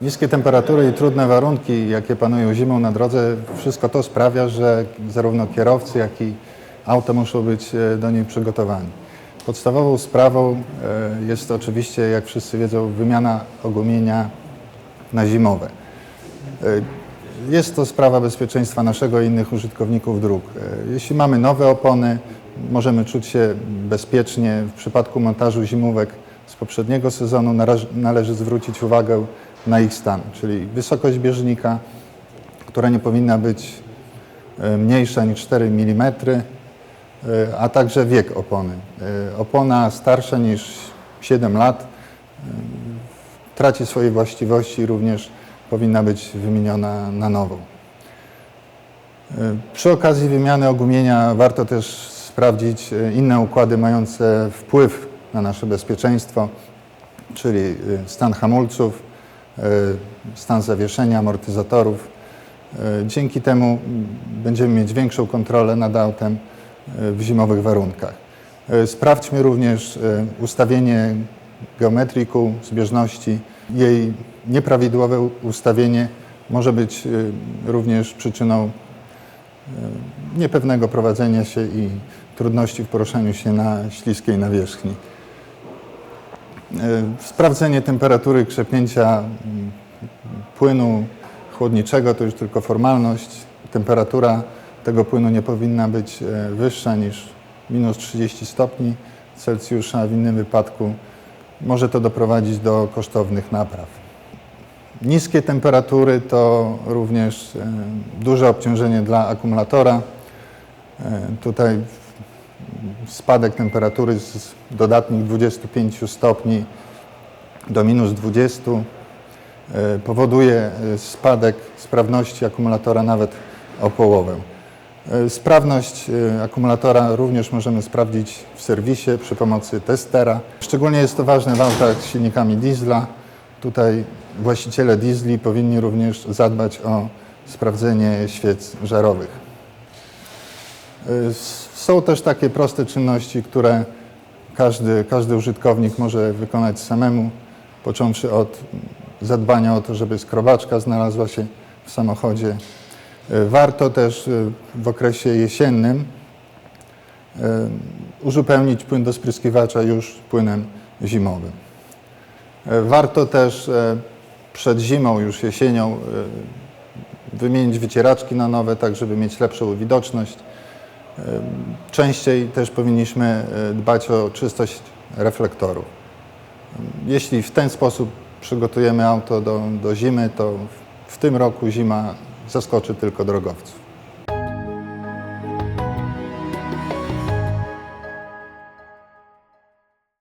Niskie temperatury i trudne warunki, jakie panują zimą na drodze, wszystko to sprawia, że zarówno kierowcy, jak i auto muszą być e, do niej przygotowani. Podstawową sprawą e, jest oczywiście, jak wszyscy wiedzą, wymiana ogumienia na zimowe. E, Jest to sprawa bezpieczeństwa naszego i innych użytkowników dróg. Jeśli mamy nowe opony, możemy czuć się bezpiecznie. W przypadku montażu zimówek z poprzedniego sezonu należy zwrócić uwagę na ich stan, czyli wysokość bieżnika, która nie powinna być e, mniejsza niż 4 mm, e, a także wiek opony. E, Opona starsza niż 7 lat traci swoje właściwości i również powinna być wymieniona na nową. Przy okazji wymiany ogumienia warto też sprawdzić inne układy mające wpływ na nasze bezpieczeństwo, czyli stan hamulców, stan zawieszenia, amortyzatorów. E, Dzięki temu będziemy mieć większą kontrolę nad autem e, w zimowych warunkach. E, Sprawdźmy również e, ustawienie geometrii kół, zbieżności. Jej nieprawidłowe ustawienie może być e, również przyczyną e, niepewnego prowadzenia się i trudności w poruszaniu się na śliskiej nawierzchni. E, Sprawdzenie temperatury krzepnięcia płynu chłodniczego to już tylko formalność. Temperatura tego płynu nie powinna być e, wyższa niż minus 30 stopni Celsjusza. W innym wypadku może to doprowadzić do kosztownych napraw. Niskie temperatury to również e, duże obciążenie dla akumulatora. Tutaj spadek temperatury z dodatnich 25 stopni do minus 20 e, powoduje e, spadek sprawności akumulatora nawet o połowę. E, Sprawność akumulatora również możemy sprawdzić w serwisie przy pomocy testera. Szczególnie jest to ważne w autach z silnikami diesla. Tutaj właściciele diesli powinni również zadbać o sprawdzenie świec żarowych. Y, Są też takie proste czynności, które każdy, każdy użytkownik może wykonać samemu, począwszy od zadbania o to, żeby skrobaczka znalazła się w samochodzie. Y, Warto też y, w okresie jesiennym uzupełnić płyn do spryskiwacza już płynem zimowym. Warto też przed zimą, już jesienią, wymienić wycieraczki na nowe, tak żeby mieć lepszą widoczność. Częściej też powinniśmy e, dbać o czystość reflektorów. Jeśli w ten sposób przygotujemy auto do, do zimy, to w- w tym roku zima zaskoczy tylko drogowców.